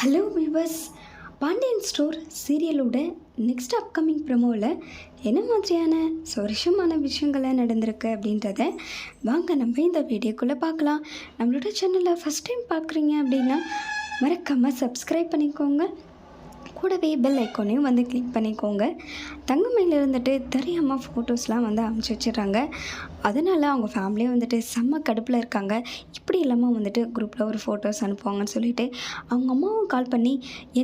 Hello viewers Pandian store சீரியலோட next upcoming ப்ரமோவில் என்ன மாதிரியான சுவாரஸ்யமான விஷயங்களை நடந்திருக்கு அப்படின்றத வாங்க நம்ம இந்த வீடியோக்குள்ளே பார்க்கலாம். நம்மளோட சேனலை ஃபஸ்ட் டைம் பார்க்குறீங்க அப்படின்னா மறக்காமல் சப்ஸ்கிரைப் பண்ணிக்கோங்க. கூடவே பெல் ஐக்கானையும் வந்து கிளிக் பண்ணிக்கோங்க. தங்கமையில் இருந்துட்டு தெரியாமல் ஃபோட்டோஸ்லாம் வந்து அமுச்சு வச்சிடுறாங்க. அதனால் அவங்க ஃபேமிலியும் வந்துட்டு செம்ம கடுப்பில் இருக்காங்க. இப்படி இல்லாமல் வந்துட்டு குரூப்பில் ஒரு ஃபோட்டோஸ் அனுப்புவாங்கன்னு சொல்லிட்டு அவங்க அம்மாவும் கால் பண்ணி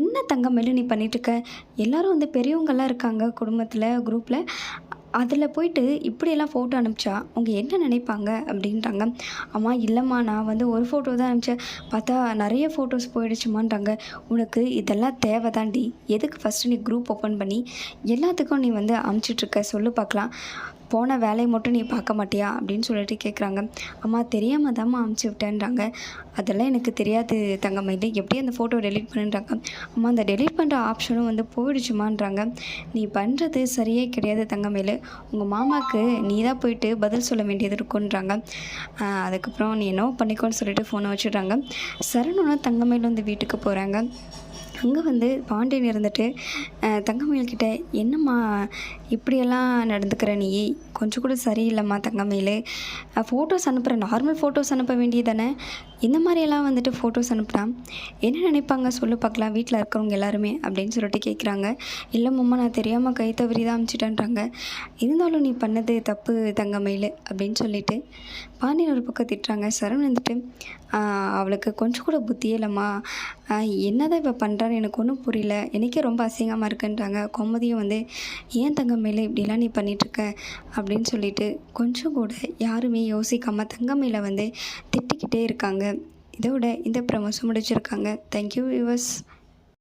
என்ன தங்கமையில் நீ பண்ணிகிட்ருக்க இருக்க? வந்து பெரியவங்கள்லாம் இருக்காங்க குடும்பத்தில் குரூப்பில் அதில் போயிட்டு இப்படியெல்லாம் ஃபோட்டோ அனுப்பிச்சா அவங்க என்ன நினைப்பாங்க அப்படின்றாங்க. அம்மா இல்லைம்மா நான் வந்து ஒரு ஃபோட்டோ தான் அனுப்பிச்சேன். பார்த்தா நிறைய ஃபோட்டோஸ் போயிடுச்சுமான்றாங்க. உனக்கு இதெல்லாம் தேவை தாண்டி எதுக்கு ஃபஸ்ட்டு நீ குரூப் ஓப்பன் பண்ணி எல்லாத்துக்கும் நீ வந்து அனுப்பிச்சிட்ருக்க சொல்லு பார்க்கலாம். போன வேலையை மட்டும் நீ பார்க்க மாட்டியா? அப்படின்னு சொல்லிட்டு கேட்குறாங்க அம்மா தெரியாமல் தாம்மா அமுச்சு விட்டேன்றாங்க. அதெல்லாம் எனக்கு தெரியாது தங்கமயிலே எப்படி அந்த ஃபோட்டோ டெலீட் பண்ணுன்றாங்க அம்மா அந்த டெலீட் பண்ணுற ஆப்ஷனும் வந்து போயிடுச்சுமான்றாங்க. நீ பண்ணுறது சரியே கிடையாது தங்கமயிலு உங்கள் மாமாவுக்கு நீ தான் போயிட்டு பதில் சொல்ல வேண்டியது இருக்குன்றாங்க. அதுக்கப்புறம் நீ என்னவோ பண்ணிக்கோன்னு சொல்லிட்டு ஃபோனை வச்சுடுறாங்க. சரணுன்னா தங்கமயில் வந்து வீட்டுக்கு போகிறாங்க அங்கே வந்து பாண்டியன் இருந்துட்டு அஹ், தங்கமயில் கிட்ட என்னம்மா இப்படியெல்லாம் நடந்துக்கிற நீ? கொஞ்சம் கூட சரியில்லைம்மா தங்கமயில் ஃபோட்டோஸ் அனுப்புகிற நார்மல் ஃபோட்டோஸ் அனுப்ப வேண்டியதானே? இந்த மாதிரியெல்லாம் வந்துட்டு ஃபோட்டோஸ் அனுப்புனா என்ன நினைப்பாங்க? சொல்லு பார்க்கலாம். வீட்டில் இருக்கிறவங்க எல்லாருமே அப்படின்னு சொல்லிட்டு கேட்குறாங்க இல்லை மாமா நான் தெரியாமல் கை தவறி தான் அமுச்சிட்டேன்றாங்க. இருந்தாலும் நீ பண்ணது தப்பு தங்கமயில் அப்படின்னு சொல்லிட்டு பாண்டியன் ஒரு பக்கம் திட்டுறாங்க. சரவணன் வந்துட்டு அவளுக்கு கொஞ்சம் கூட புத்தியே இல்லைம்மா. என்னதான் இப்போ பண்ணுறான்னு எனக்கு ஒன்றும் புரியல. எனக்கே ரொம்ப அசிங்கமாக இருக்குன்றாங்க. கோமதியும் வந்து ஏன் தங்கமயில இப்படிலாம் நீ பண்ணிகிட்ருக்க அப்படின்னு சொல்லிட்டு கொஞ்சம் கூட யாருமே யோசிக்காமல் தங்கமயில வந்து திட்டிக்கிட்டே இருக்காங்க. இதோட இந்த ப்ரமோஷன் முடிச்சிருக்காங்க. Thank you viewers